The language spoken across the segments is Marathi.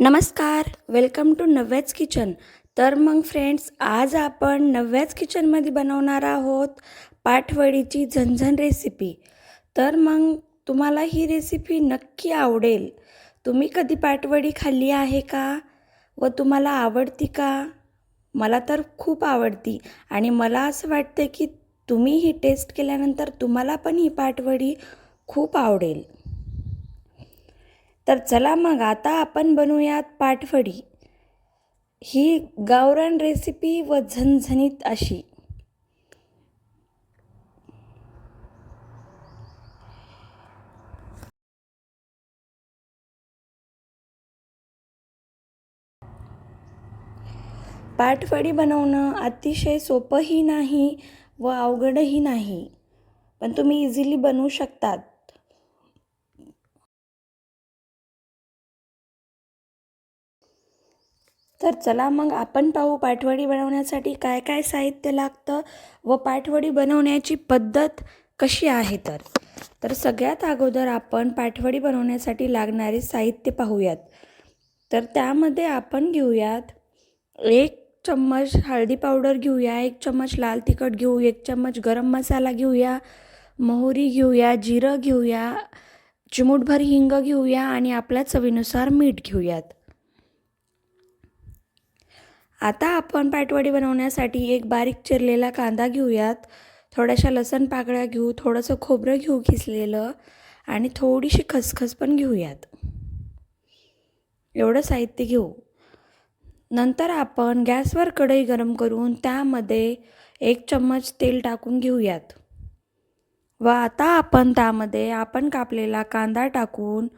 नमस्कार वेलकम टू नव्याच किचन तर मग फ्रेंड्स आज आपण नव्याच किचनमध्ये बनवणार आहोत पाठवडीची झणझण रेसिपी तर मग तुम्हाला ही रेसिपी नक्की आवडेल. तुम्ही कधी पाठवडी खाल्ली आहे का? व तुम्हाला आवडती का? मला तर खूप आवडती. आणि मला असं वाटतं की तुम्ही ही टेस्ट केल्यानंतर तुम्हाला पण ही पाठवडी खूप आवडेल. तर चला मग आता आपण बनवूयात पाटवडी ही गावरान रेसिपी व झणझणीत अशी. पाटवडी बनवणं अतिशय सोपंही नाही व अवघडही नाही पण तुम्ही इझिली बनवू शकतात. तर चला मग आपण पाहू पाठवडी बनवण्यासाठी काय काय साहित्य लागतं व पाठवडी बनवण्याची पद्धत कशी आहे तर. तर सगळ्यात अगोदर आपण पाठवडी बनवण्यासाठी लागणारे साहित्य पाहूयात. तर त्यामध्ये आपण घेऊयात एक चम्मच हळदी पावडर घेऊया एक चम्मच लाल तिखट घेऊ एक चम्मच गरम मसाला घेऊया मोहरी घेऊया जिरं घेऊया चिमूटभर हिंग घेऊया आणि आपल्या चवीनुसार मीठ घेऊयात. आता आपण पाटवडी बनवण्यासाठी एक बारीक चिरलेला कांदा घेऊयात. थोड्याशा लसण पाकळ्या घेऊ थोडंसं खोबरं घेऊ किसलेलं आणि थोडीशी खसखस पण घेऊयात. एवढं साहित्य घेऊ. नंतर आपण गॅसवर कढई गरम करून त्यामध्ये एक चम्मच तेल टाकून घेऊयात. व आता आपण त्यामध्ये आपण कापलेला कांदा टाकून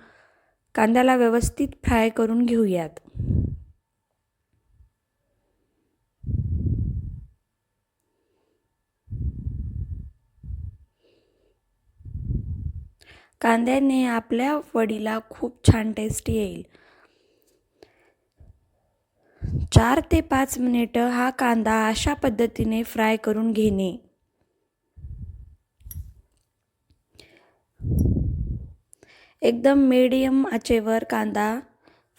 कांद्याला व्यवस्थित फ्राय करून घेऊयात. कांद्याने आपल्या वडीला खूप छान टेस्ट येईल. चार ते पाच मिनिटं हा कांदा अशा पद्धतीने फ्राय करून घेणे. एकदम मीडियम आचेवर कांदा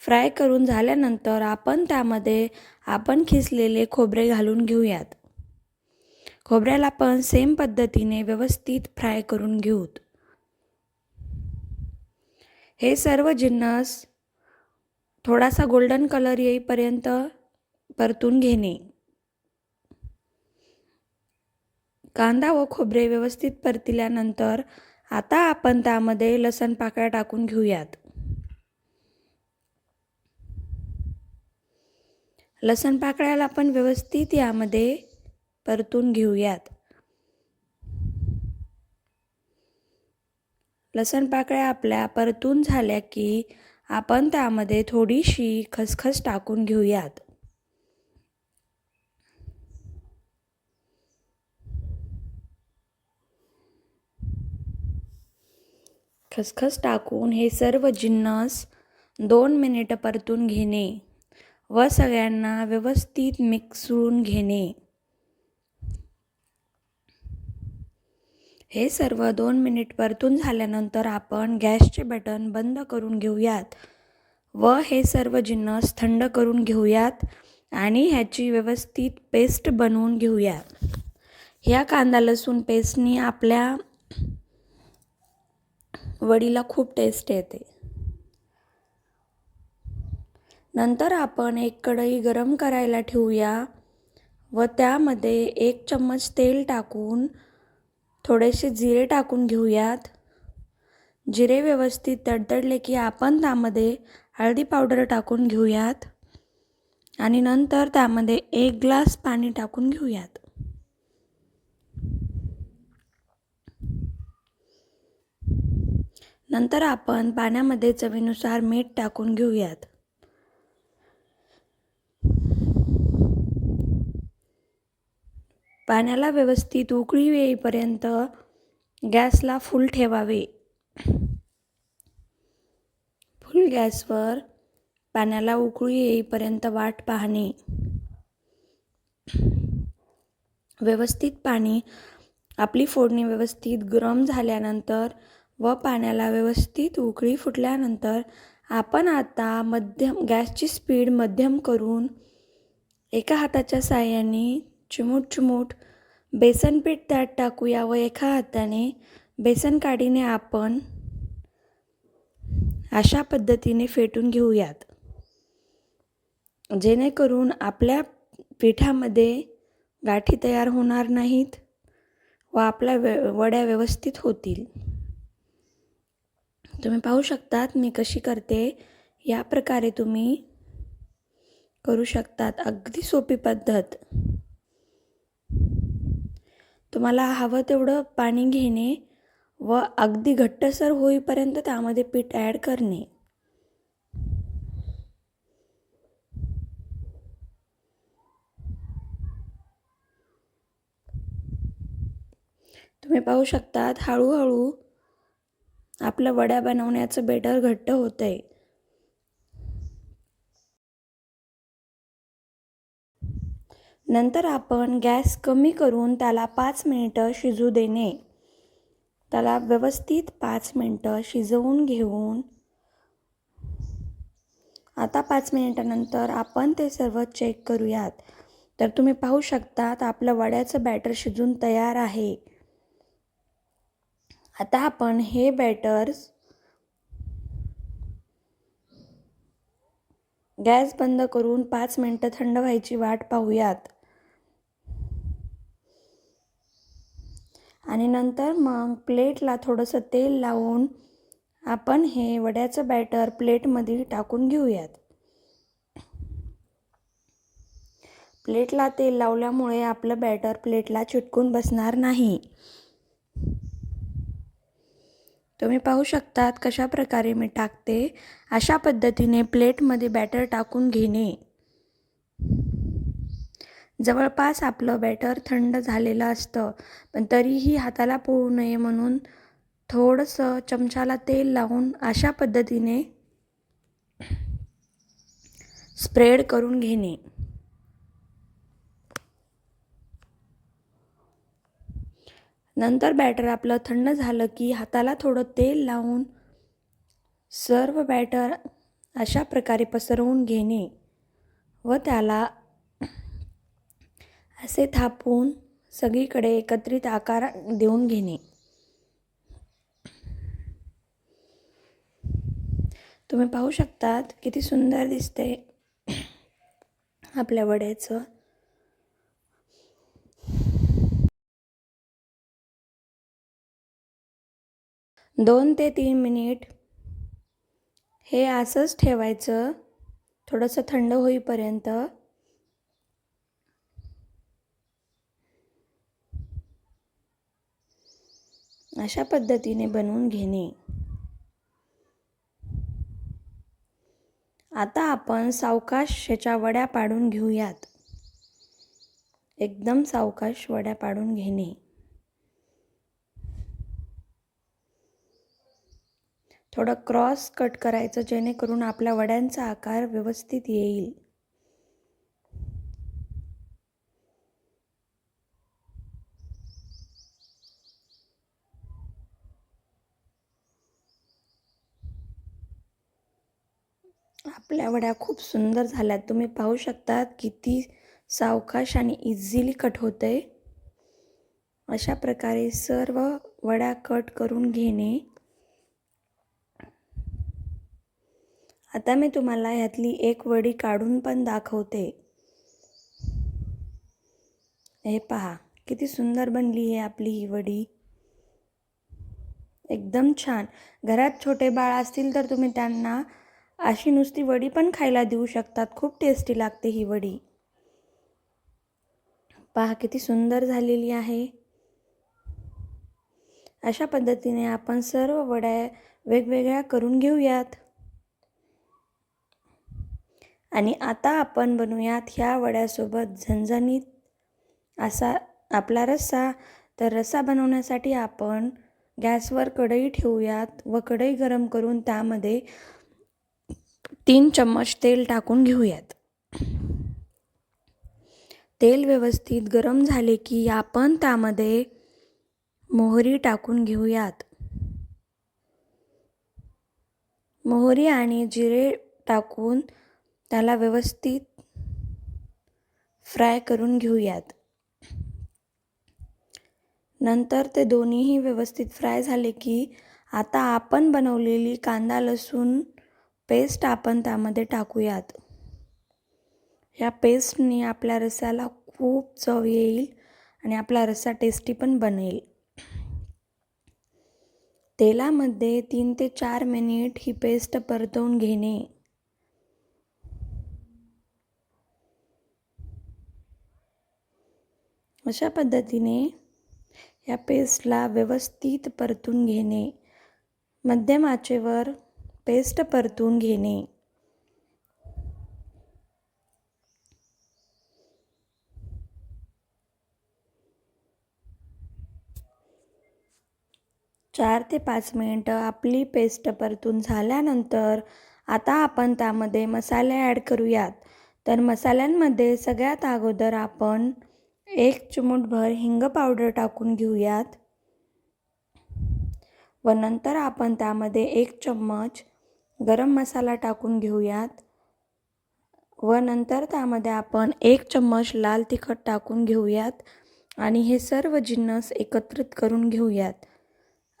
फ्राय करून झाल्यानंतर आपण त्यामध्ये आपण खिसलेले खोबरे घालून घेऊयात. खोबऱ्याला पण सेम पद्धतीने व्यवस्थित फ्राय करून घेऊत. हे सर्व जिन्नस थोडासा गोल्डन कलर येईपर्यंत परतून घेणे. कांदा व खोबरे व्यवस्थित परतिल्यानंतर आता आपण त्यामध्ये लसण पाकळ्या टाकून घेऊयात. लसण पाकळ्याला आपण व्यवस्थित यामध्ये परतून घेऊयात. लसण पाकळ्या आपल्या परतून झाल्या की आपण त्यामध्ये थोडीशी खसखस टाकून घेऊयात. खसखस टाकून हे सर्व जिन्नस दोन मिनिटं परतून घेणे व सगळ्यांना व्यवस्थित मिक्सळून घेणे. हे सर्व दोन मिनिट परतून झाल्यानंतर आपण गॅसचे बटन बंद करून घेऊयात व हे सर्व जिन्नस थंड करून घेऊयात आणि ह्याची व्यवस्थित पेस्ट बनवून घेऊयात. ह्या कांदा लसूण पेस्टनी आपल्या वडीला खूप टेस्ट येते. नंतर आपण एक कढई गरम करायला ठेवूया व त्यामध्ये एक चम्मच तेल टाकून थोडेसे जिरे टाकून घेऊयात. जिरे व्यवस्थित तडतडले की आपण त्यामध्ये हळदी पावडर टाकून घेऊयात. आणि नंतर त्यामध्ये एक ग्लास पाणी टाकून घेऊयात. नंतर आपण पाण्यामध्ये चवीनुसार मीठ टाकून घेऊयात. पाण्याला व्यवस्थित उकळी येईपर्यंत गॅसला फुल ठेवावे. फुल गॅसवर पाण्याला उकळी येईपर्यंत वाट पाहणे. व्यवस्थित पाणी आपली फोडणी व्यवस्थित गरम झाल्यानंतर व पाण्याला व्यवस्थित उकळी फुटल्यानंतर आपण आता मध्यम गॅसची स्पीड मध्यम करून एका हाताच्या साह्याने चिमूट चिमूट. बेसनपीठ त्यात टाकूया व एका हाताने बेसन काडीने आपण अशा पद्धतीने फेटून घेऊयात. जेणेकरून आपल्या पिठामध्ये गाठी तयार होणार नाहीत व आपल्या वे वड्या व्यवस्थित होतील. तुम्ही पाहू शकतात मी कशी करते. या प्रकारे तुम्ही करू शकतात. अगदी सोपी पद्धत. तुम्हाला हवं तेवढं पाणी घेणे व अगदी घट्टसर होईपर्यंत त्यामध्ये पीठ ॲड करणे. तुम्ही पाहू शकतात हळूहळू आपलं वड्या बनवण्याचं बेटर घट्ट होतं आहे नंतर आपण गॅस कमी करून त्याला पाच मिनिटं शिजू देणे. त्याला व्यवस्थित पाच मिनटं शिजवून घेऊन आता पाच मिनिटानंतर आपण ते सर्व चेक करूयात. तर तुम्ही पाहू शकतात आपलं वड्याचं बॅटर शिजून तयार आहे. आता आपण हे बॅटर्स गॅस बंद करून पाच मिनटं थंड व्हायची वाट पाहूयात. आणि नंतर मग प्लेटला थोडंसं तेल लावून आपण हे वड्याचं बॅटर प्लेटमध्ये टाकून घेऊयात. प्लेटला तेल लावल्यामुळे आपलं बॅटर प्लेटला चिटकून बसणार नाही. तुम्ही पाहू शकतात कशा प्रकारे मी टाकते. अशा पद्धतीने प्लेटमध्ये बॅटर टाकून घेणे. जवळपास आपलं बॅटर थंड झालेलं असतं पण तरीही हाताला पोळू नये म्हणून थोडंसं चमच्याला तेल लावून अशा पद्धतीने स्प्रेड करून घेणे. नंतर बॅटर आपलं थंड झालं की हाताला थोडं तेल लावून सर्व बॅटर अशा प्रकारे पसरवून घेणे व त्याला असे थापून सगळीकडे एकत्रित आकार देऊन घेणे. तुम्ही पाहू शकतात किती सुंदर दिसते आपल्या वड्याचं. दोन ते तीन मिनिट हे असंच ठेवायचं. थोडंसं थंड होईपर्यंत अशा पद्धतीने बनवून घेणे. आता आपण सावकाश ह्याच्या वड्या पाडून घेऊयात. एकदम सावकाश वड्या पाडून घेणे. थोडं क्रॉस कट करायचं जेणेकरून आपल्या वड्यांचा आकार व्यवस्थित येईल. आपल्या वड्या खूप सुंदर झाल्यात. तुम्ही पाहू शकतात किती सावकाश आणि इझिली कट होतं आहे अशा प्रकारे सर्व वड्या कट करून घेणे. आता मी तुम्हाला ह्यातली एक वडी काढून पण दाखवते. हे पहा किती सुंदर बनली आहे आपली ही वडी. एकदम छान. घरात छोटे बाळ असतील तर तुम्ही त्यांना अशी नुसती वडी पण खायला देऊ शकतात. खूप टेस्टी लागते ही वडी. पहा किती सुंदर झालेली आहे. अशा पद्धतीने आपण सर्व वड्या वेगवेगळ्या करून घेऊयात. आणि आता आपण बनवूयात ह्या वड्यासोबत झणझणीत असा आपला रस्सा. तर रस्सा बनवण्यासाठी आपण गॅसवर कढई ठेवूयात व कढई गरम करून त्यामध्ये तीन चम्मच तेल टाकून घेऊयात. तेल व्यवस्थित गरम झाले की आपण त्यामध्ये मोहरी टाकून घेऊयात. मोहरी आणि जिरे टाकून त्याला व्यवस्थित फ्राय करून घेऊयात. नंतर ते दोन्हीही व्यवस्थित फ्राय झाले की आता आपण बनवलेली कांदा लसूण पेस्ट आपण त्यामध्ये टाकूयात. ह्या पेस्टने आपल्या रस्याला खूप चव येईल आणि आपला रस्सा टेस्टी पण बनेल. तेलामध्ये तीन ते चार मिनिट ही पेस्ट परतवून घेणे. अशा पद्धतीने या पेस्टला व्यवस्थित परतून घेणे. मध्यम आचेवर पेस्ट परतून घेणे. चार ते पाच मिनटं आपली पेस्ट परतून झाल्यानंतर आता आपण त्यामध्ये मसाले ॲड करूयात. तर मसाल्यांमध्ये सगळ्यात अगोदर आपण एक चिमूटभर हिंग पावडर टाकून घेऊयात. व नंतर आपण त्यामध्ये एक चम्मच गरम मसाला टाकून घेऊयात. व नंतर त्यामध्ये आपण एक चम्मच लाल तिखट टाकून घेऊयात आणि हे सर्व जिन्नस एकत्रित करून घेऊयात.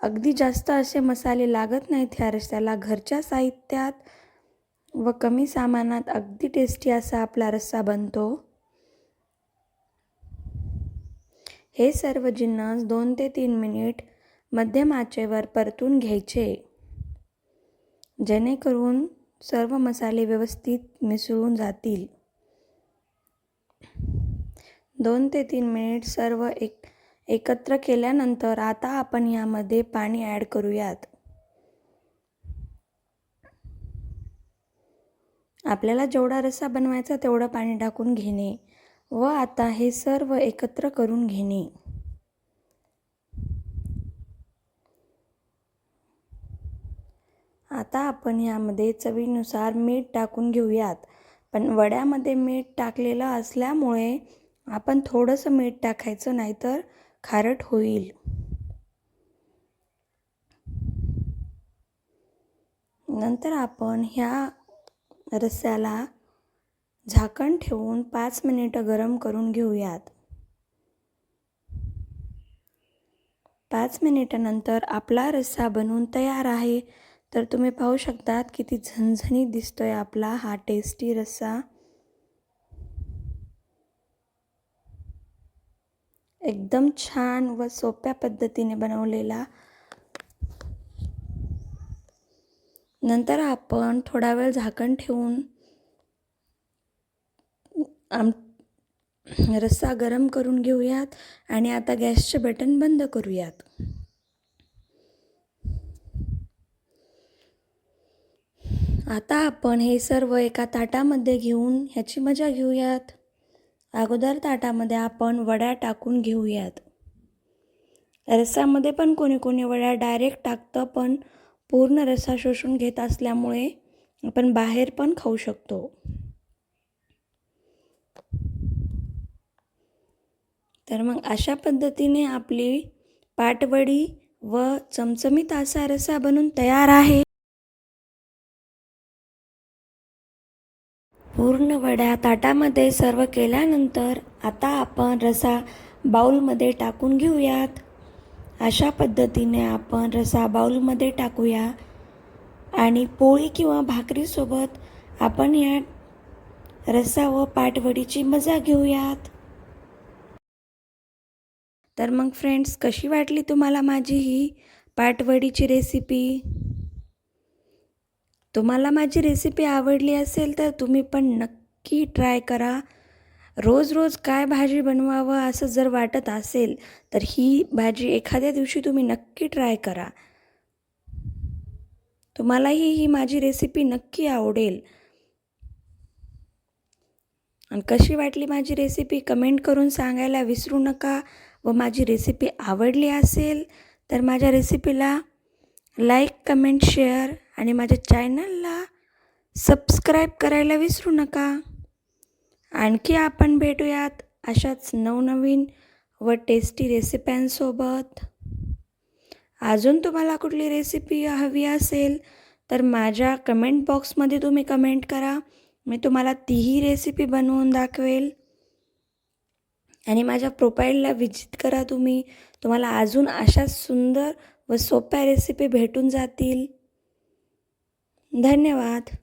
अगदी जास्त असे मसाले लागत नाहीत ह्या रस्त्याला घरच्या साहित्यात व कमी सामानात अगदी टेस्टी असा आपला रस्सा बनतो. हे सर्व जिन्नस दोन ते तीन मिनिट मध्यम आचेवर परतून घ्यायचे. जेणेकरून सर्व मसाले व्यवस्थित मिसळून जातील. दोन ते तीन मिनिट सर्व एक एकत्र केल्यानंतर आता आपण यामध्ये पाणी ॲड करूयात. आपल्याला जेवढा रस्सा बनवायचा तेवढं पाणी टाकून घेणे व आता हे सर्व एकत्र करून घेणे. आता आपण यामध्ये चवीनुसार मीठ टाकून घेऊयात. पण वड्यामध्ये मीठ टाकलेलं असल्यामुळे आपण थोडंसं मीठ टाकायचं नाहीतर खारट होईल. नंतर आपण ह्या रस्स्याला झाकण ठेवून पाच मिनिटं गरम करून घेऊयात. पाच मिनिटानंतर आपला रस्सा बनवून तयार आहे. तर तुम्ही पाहू शकतात किती झणझणीत दिसतोय आपला हा टेस्टी रस्सा. एकदम छान व सोप्या पद्धतीने बनवलेला. नंतर आपण थोडा वेळ झाकण ठेवून आम रस्सा गरम करून घेऊयात आणि आता गॅसचे बटन बंद करूयात. आता आपण हे सर्व एका ताटामध्ये घेऊन ह्याची मजा घेऊयात. अगोदर ताटामध्ये आपण वड्या टाकून घेऊयात. रस्सामध्ये पण कोणी कोणी वड्या डायरेक्ट टाकतं पण पूर्ण रस्सा शोषून घेत असल्यामुळे आपण बाहेर पण खाऊ शकतो. तर मग अशा पद्धतीने आपली पाटवडी व चमचमीत असा रस्सा बनून तयार आहे. पूर्ण वड्या ताटामध्ये सर्व केल्यानंतर आता आपण रसा बाऊलमध्ये टाकून घेऊयात. अशा पद्धतीने आपण रसा बाऊलमध्ये टाकूया. आणि पोळी किंवा भाकरीसोबत आपण या रसा व पाटवडीची मजा घेऊयात. तर मग फ्रेंड्स कशी वाटली तुम्हाला माझी ही पाटवडीची रेसिपी? तुम्हाला माझी रेसिपी आवडली असेल तर तुम्ही पण नक्की ट्राय करा. रोज रोज काय भाजी बनवावं असं जर वाटत असेल तर ही भाजी एखाद्या दिवशी तुम्ही नक्की ट्राय करा. तुम्हालाही ही माझी रेसिपी नक्की आवडेल. आणि कशी वाटली माझी रेसिपी कमेंट करून सांगायला विसरू नका व माझी रेसिपी आवडली असेल तर माझ्या रेसिपीला लाईक कमेंट शेअर आणि माझ्या चॅनलला सबस्क्राईब करायला विसरू नका. आणखी आपण भेटूयात अशाच नवनवीन व टेस्टी रेसिप्यांसोबत अजून तुम्हाला कुठली रेसिपी हवी असेल तर माझ्या कमेंट बॉक्समध्ये तुम्ही कमेंट करा. मी तुम्हाला तीही रेसिपी बनवून दाखवेल. आणि माझ्या प्रोफाईलला विजिट करा तुम्ही. तुम्हाला अजून अशाच सुंदर व सोप्या रेसिपी भेटून जातील. धन्यवाद.